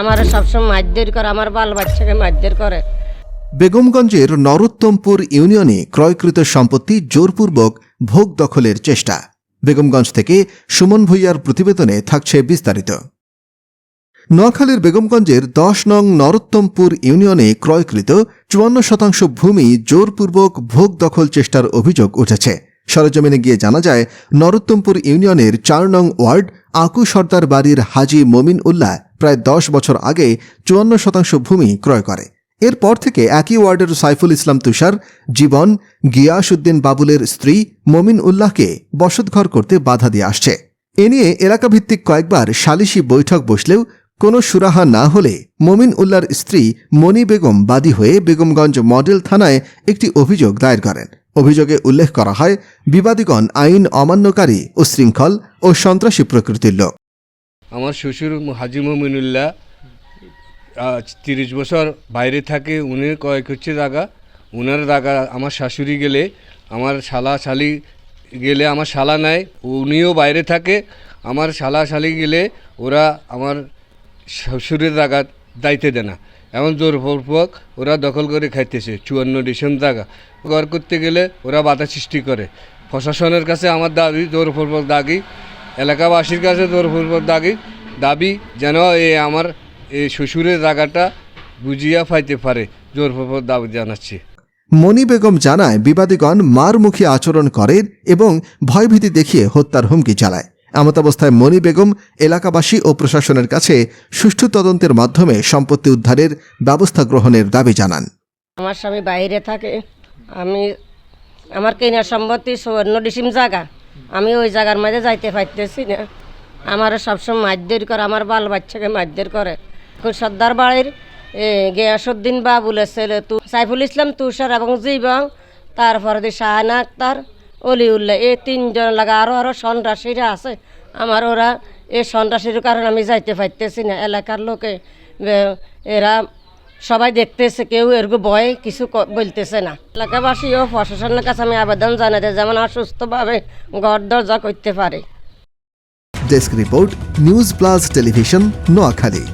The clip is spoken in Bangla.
আমার সবসময় মারধর করে, আমার বাল বাচ্চাকে মারধর করে। বেগমগঞ্জের নরোত্তমপুর ইউনিয়নে ক্রয়কৃত সম্পত্তি জোরপূর্বক ভোগ দখলের চেষ্টা। বেগমগঞ্জ থেকে সুমন ভুইয়ার প্রতিবেদনে থাকছে বিস্তারিত। নোয়াখালীর বেগমগঞ্জের দশ নং নরোত্তমপুর ইউনিয়নে ক্রয়কৃত চুয়ান্ন শতাংশ ভূমি জোরপূর্বক ভোগ দখল চেষ্টার অভিযোগ উঠেছে। সরজমিনে গিয়ে জানা যায়, নরোত্তমপুর ইউনিয়নের চার নং ওয়ার্ড আকু সর্দার বাড়ির হাজি মমিন উল্লাহ প্রায় দশ বছর আগে চুয়ান্ন শতাংশ ভূমি ক্রয় করে। এরপর থেকে একই ওয়ার্ডের সাইফুল ইসলাম তুষার, জীবন, গিয়াসউদ্দিন বাবুলের স্ত্রী মমিন উল্লাহকে বসতঘর করতে বাধা দিয়ে আসছে। এ নিয়ে এলাকাভিত্তিক কয়েকবার সালিশি বৈঠক বসলেও কোনো সুরাহা না হলে মমিন উল্লাহর স্ত্রী মনি বেগম বাদী হয়ে বেগমগঞ্জ মডেল থানায় একটি অভিযোগ দায়ের করেন। অভিযোগে উল্লেখ করা হয়, বিবাদীগণ আইন অমান্যকারী ও শৃঙ্খল ও সন্ত্রাসী প্রকৃতির লোক। আমার শ্বশুর হাজি মমিনুল্লাহ তিরিশ বছর বাইরে থাকে, উনি কয়েক হচ্ছে জায়গা উনার জায়গা আমার শাশুড়ি গেলে, আমার শালা শালি গেলে আমার শালা নাই, উনিও বাইরে থাকে। আমার শালা শালি গেলে ওরা আমার শ্বশুরের জায়গা দায়িত্বে দেয় না এমন জোরপূর্বক ওরা দখল করে খাইতেছে, চুয়ান্ন ডিসেম দাগা ঘর করতে গেলে ওরা বাধা সৃষ্টি করে। প্রশাসনের কাছে আমার দাবি, জোরপূর্বক দাগি। এলাকাবাসীর কাছে জোরপূর্বক দাগি দাবি যেন এই আমার এই শ্বশুরের জায়গাটা বুঝিয়া ফাইতে পারে জোরপূর্বক দাবি জানাচ্ছি। মনি বেগম জানায় বিবাদীগণ মারমুখী আচরণ করেন এবং ভয়ভীতি দেখিয়ে হত্যার হুমকি চালায় এমতাবস্থায় মনি বেগম এলাকাবাসী ও প্রশাসনের কাছে সুষ্ঠু তদন্তের মাধ্যমে সম্পত্তি উদ্ধারের ব্যবস্থা গ্রহণের দাবি জানান। আমার স্বামী বাইরে থাকে আমি আমার কেনার সম্পত্তি সুবর্ণ ডিসিম জায়গা। আমি ওই জায়গার মাঝে যাইতে পারতেছি না। আমার সবসময় মারধর করে, আমার বাল বাচ্চাকে মারধর করে। সর্দার বাড়ির গিয়াসুদ্দিন বাবুলের ছেলে তু, সাইফুল ইসলাম, তুষার এবং জীবন তারপরে দিয়ে শাহানা আক্তার, অলিউল্লাহ এই তিনজন লাগা আরও আরও সন্ত্রাসীরা আছে। আমার ওরা এই সন্ত্রাসীর কারণে আমি যাইতে পারতেছি না। এলাকার লোকে এরা সবাই দেখতেছে, কেউ এরকম ভয় কিছু বলতেছে না। এলাকাবাসী ও প্রশাসনের কাছে আমি আবেদন জানাতে যেমন অসুস্থভাবে ঘর দরজা করতে পারে। Desk report news plus television Noakhali